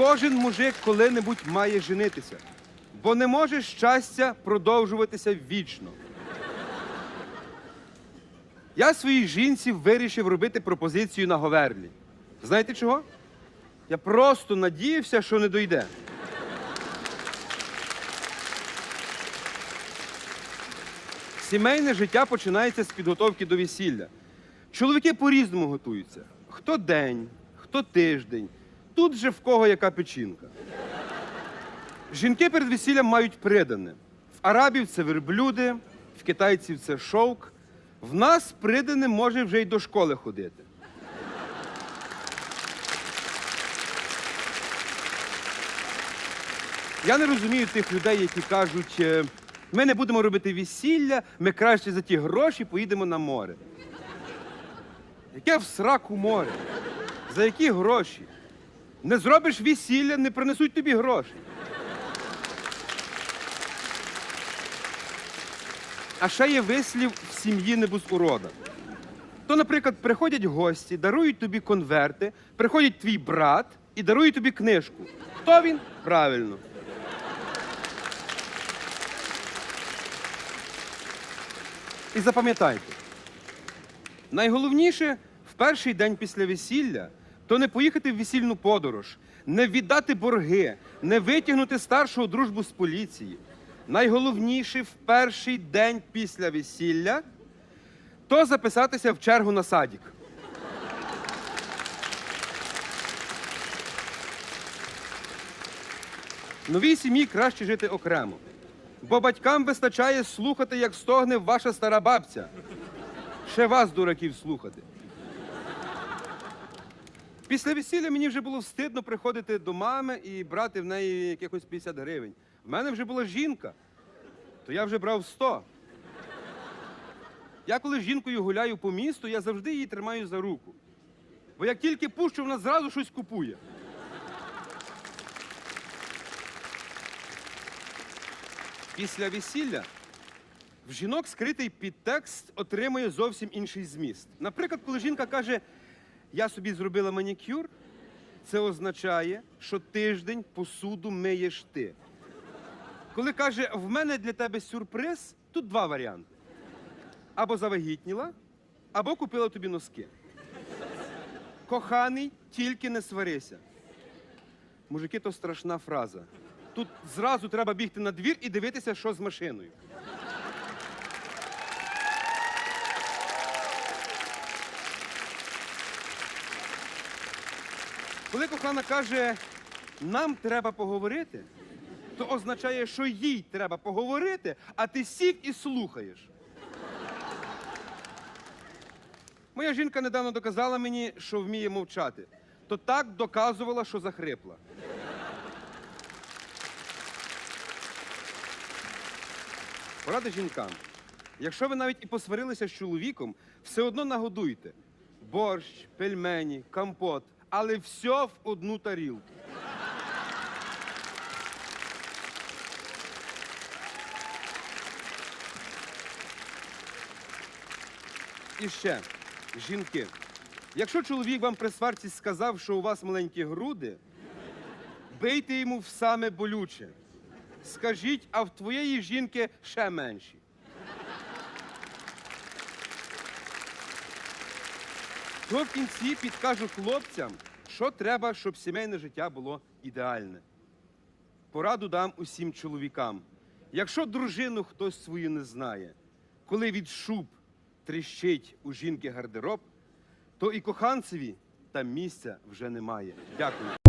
кожен мужик коли-небудь має женитися, бо не може щастя продовжуватися вічно. Я своїй жінці вирішив робити пропозицію на Говерлі. Знаєте чого? Я просто надіявся, що не дойде. Сімейне життя починається з підготовки до весілля. Чоловіки по-різному готуються. Хто день, хто тиждень. Тут же в кого яка печінка. Жінки перед весіллям мають придане. В арабів це верблюди, в китайців це шовк. В нас придане може вже й до школи ходити. Я не розумію тих людей, які кажуть, е, ми не будемо робити весілля, ми краще за ті гроші поїдемо на море. Яке в сраку море? За які гроші? Не зробиш весілля, не принесуть тобі гроші. А ще є вислів в сім'ї не без урода. То, наприклад, приходять гості, дарують тобі конверти, приходить твій брат і дарує тобі книжку. Хто він? Правильно. І запам'ятайте, найголовніше в перший день після весілля то не поїхати в весільну подорож, не віддати борги, не витягнути старшого дружбу з поліції. Найголовніше в перший день після весілля то записатися в чергу на садік. Новій сім'ї краще жити окремо. Бо батькам вистачає слухати, як стогне ваша стара бабця. Ще вас, дураків, слухати. Після весілля мені вже було встидно приходити до мами і брати в неї якихось 50 гривень. В мене вже була жінка, то я вже брав 100. Я коли з жінкою гуляю по місту, я завжди її тримаю за руку. Бо як тільки пущу, вона зразу щось купує. Після весілля в жінок скритий підтекст отримує зовсім інший зміст. Наприклад, коли жінка каже, я собі зробила манікюр, це означає, що тиждень посуду миєш ти. Коли каже, в мене для тебе сюрприз, тут два варіанти: або завагітніла, або купила тобі носки. Коханий, тільки не сварися. Мужики, то страшна фраза. Тут зразу треба бігти на двір і дивитися, що з машиною. Коли кохана каже, нам треба поговорити, то означає, що їй треба поговорити, а ти сів і слухаєш. Моя жінка недавно доказала мені, що вміє мовчати. То так доказувала, що захрипла. Порада жінкам. Якщо ви навіть і посварилися з чоловіком, все одно нагодуйте. Борщ, пельмені, компот, але все в одну тарілку. І ще, жінки, якщо чоловік вам при сварці сказав, що у вас маленькі груди, бийте йому в саме болюче. Скажіть, а в твоєї жінки ще менші. То в кінці підкажу хлопцям, що треба, щоб сімейне життя було ідеальне. Пораду дам усім чоловікам. Якщо дружину хтось свою не знає, коли від шуб тріщить у жінки гардероб, то і коханцеві там місця вже немає. Дякую.